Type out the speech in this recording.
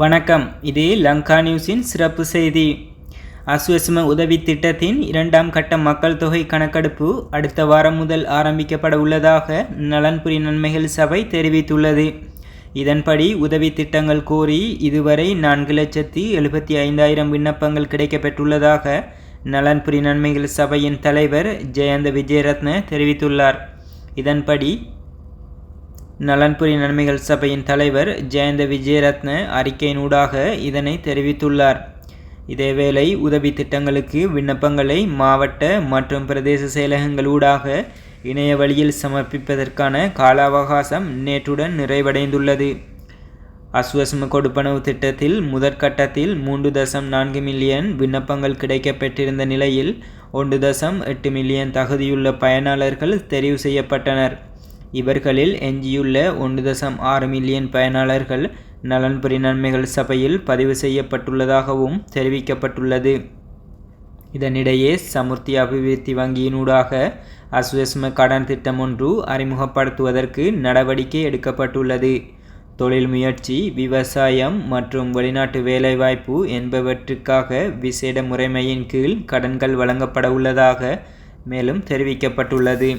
வணக்கம். இது லங்கா நியூஸின் சிறப்பு செய்தி. அசுவசம உதவி திட்டத்தின் இரண்டாம் கட்ட மக்கள் தொகை கணக்கெடுப்பு அடுத்த வாரம் முதல் ஆரம்பிக்கப்பட உள்ளதாக நலன்புரி நன்மைகள் சபை தெரிவித்துள்ளது. இதன்படி உதவி திட்டங்கள் கோரி இதுவரை நான்கு லட்சத்தி எழுபத்தி ஐந்தாயிரம் விண்ணப்பங்கள் கிடைக்கப்பெற்றுள்ளதாக நலன்புரி நன்மைகள் சபையின் தலைவர் ஜெயந்த விஜயரத்ன தெரிவித்துள்ளார். இதன்படி நலன்புரி நன்மைகள் சபையின் தலைவர் ஜெயந்த விஜயரத்ன அறிக்கையினூடாக இதனை தெரிவித்துள்ளார். இதேவேளை உதவி திட்டங்களுக்கு விண்ணப்பங்களை மாவட்ட மற்றும் பிரதேச செயலகங்களூடாக இணைய வழியில் சமர்ப்பிப்பதற்கான கால அவகாசம் நேற்றுடன் நிறைவடைந்துள்ளது. அஸ்வசம கொடுப்பனவு திட்டத்தில் முதற்கட்டத்தில் மூன்று தசம் நான்கு மில்லியன் விண்ணப்பங்கள் கிடைக்கப்பெற்றிருந்த நிலையில் ஒன்று தசம் எட்டு மில்லியன் தகுதியுள்ள பயனாளர்கள் தெரிவு செய்யப்பட்டனர். இவர்களில் எஞ்சியுள்ள ஒன்று தசம் ஆறு மில்லியன் பயனாளர்கள் நலன்புரி நன்மைகள் சபையில் பதிவு செய்யப்பட்டுள்ளதாகவும் தெரிவிக்கப்பட்டுள்ளது. இதனிடையே சமுர்த்தி அபிவிருத்தி வங்கியினூடாக அசுவஸ்ம கடன் திட்டம் ஒன்று அறிமுகப்படுத்துவதற்கு நடவடிக்கை எடுக்கப்பட்டுள்ளது. தொழில் முயற்சி விவசாயம் மற்றும் வெளிநாட்டு வேலைவாய்ப்பு என்பவற்றுக்காக விசேட முறைமையின் கீழ் கடன்கள் வழங்கப்பட உள்ளதாக மேலும் தெரிவிக்கப்பட்டுள்ளது.